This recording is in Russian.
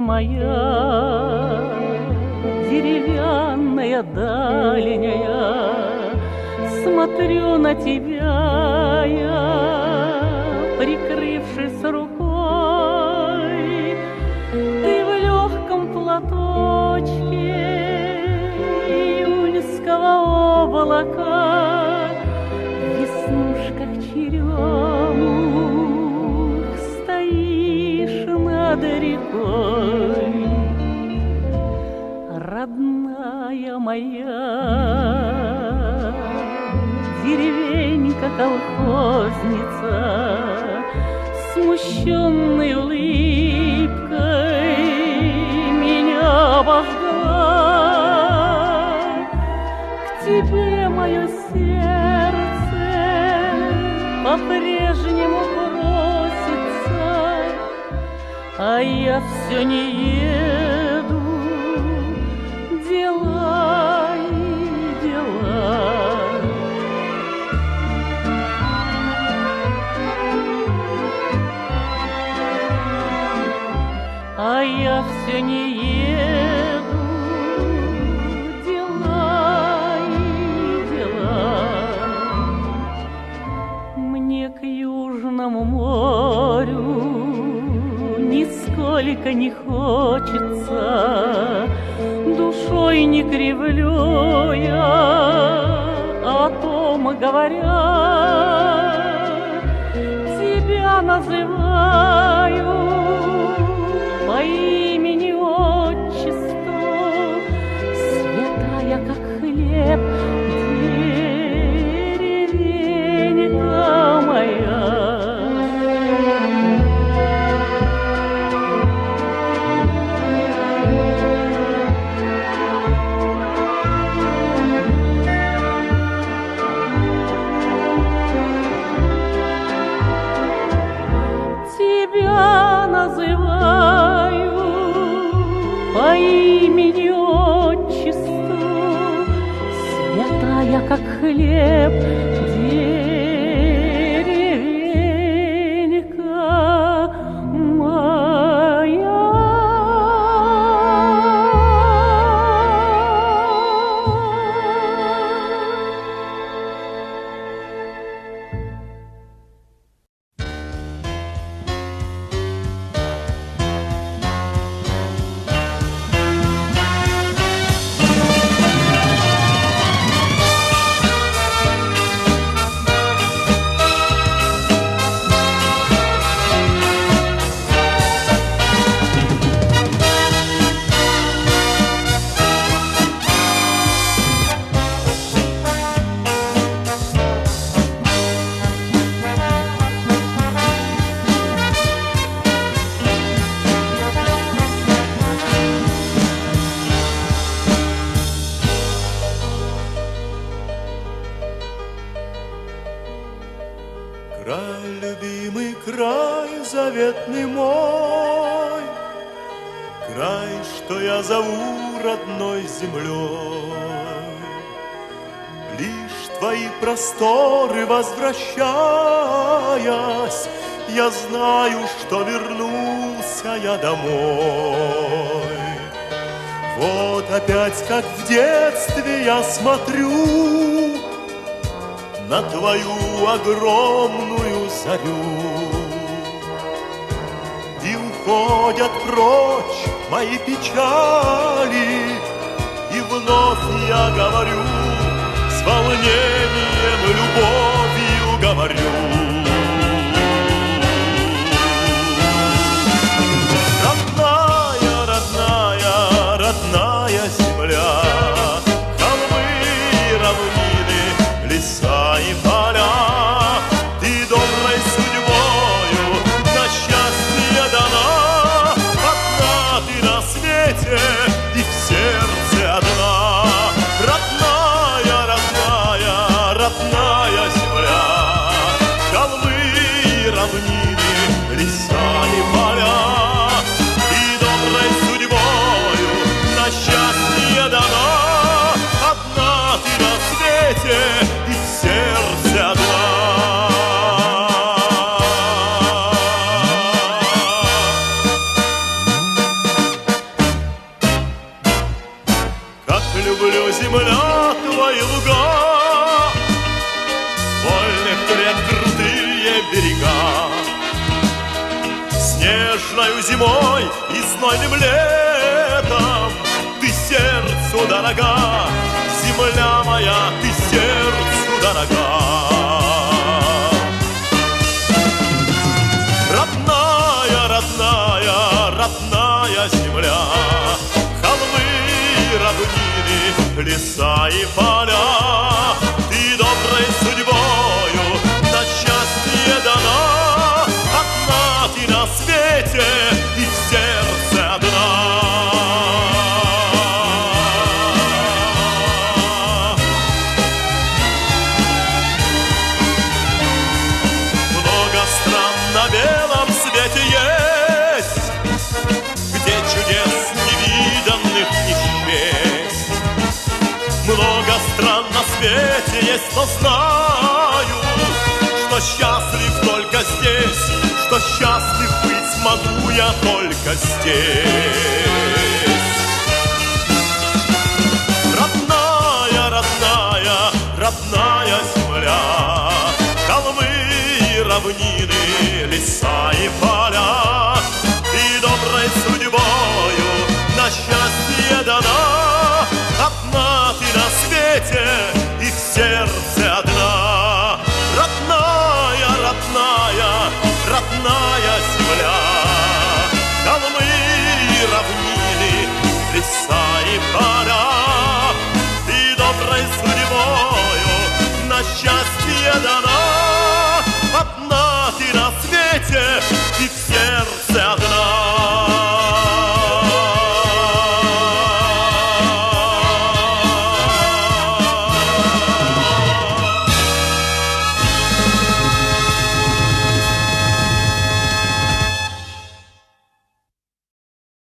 Моя, деревянная дальняя, Смотрю на тебя я, прикрывшись рукой, Ты в легком платочке июльского облака, В веснушках черемух над рекой. Родная моя, деревенька колхозница, Смущенной улыбкой меня обожгла. К тебе мое сердце а я все не еду, дела и дела. А я все не еду, нисколько не хочется, Душой не кривлю я, о том говоря, Тебя называю по имени отчеству, Святая, как хлеб, как хлеб, зову родной землей. Лишь твои просторы возвращаясь, Я знаю, что вернулся я домой. Вот опять, как в детстве, я смотрю на твою огромную зарю. Уходят прочь мои печали, И вновь я говорю, с волнением, любовью говорю. стоят крутые берега. Снежною зимой и знойным летом Ты сердцу дорога, земля моя, ты сердцу дорога. Родная, родная, родная земля, холмы, равнины, леса и поля. Много стран на свете есть, но знаю, Что счастлив только здесь, Что счастлив быть могу я только здесь. Свете и в сердце одна. Родная, родная, родная земля, Холмы и равнины, леса и поля, И доброй судьбою на счастье дана,